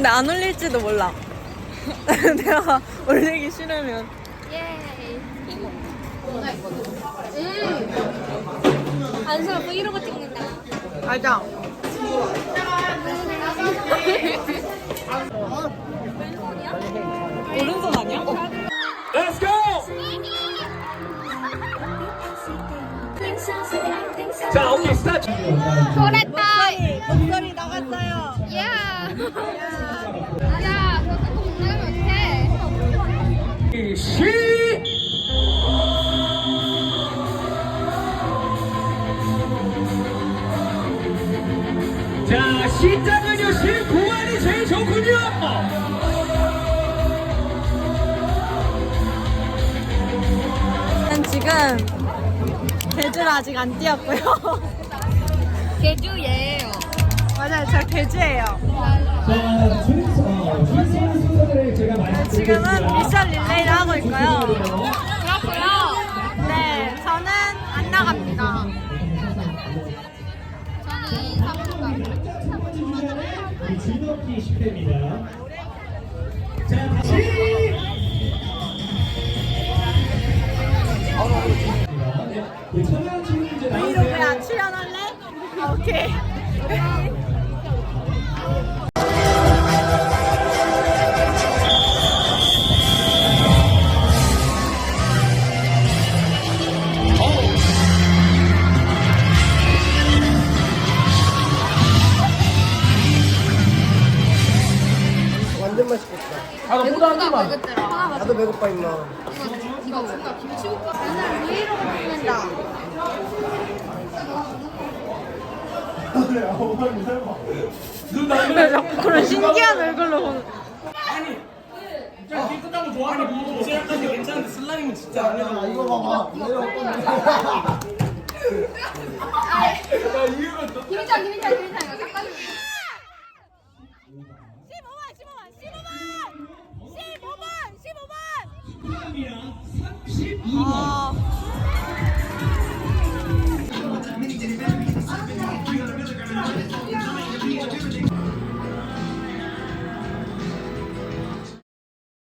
근데 안 올릴지도 몰라. 내가 올리기 싫으면. 예이. 음. 안수가 브이로그 찍는다. 알자. 오른손 아니야? Let's go! 자, 오케이, 스타트! 잘했다. 목소리 나갔어요. 야. 야, 시! 자, 시작은요, 신고안이 제일 좋군요! 난 지금 개주를 아직 안 뛰었고요. 개주예요. 맞아요, 저 개주예요. 자, 준서, 준서 순서를 제가 지금은 미션 릴레이를 하고 있고요. 그렇고요. 네, 저는 안 나갑니다. 저는. 진업기 10회입니다. 자, 다시! 브이로그에. 안 출연할래? 아, 오케이. 맛있겠다. 아, 나 보다 한 개만. 나도 배고파 임마. 이거 뭔가 김치볶음. 눈 나면 자꾸 그런 신기한 얼굴로 보는. 진짜 깨끗한 거 이제까지 괜찮은데 슬라임은 진짜 안 해서 이거 봐봐. 내려올 건데. 아.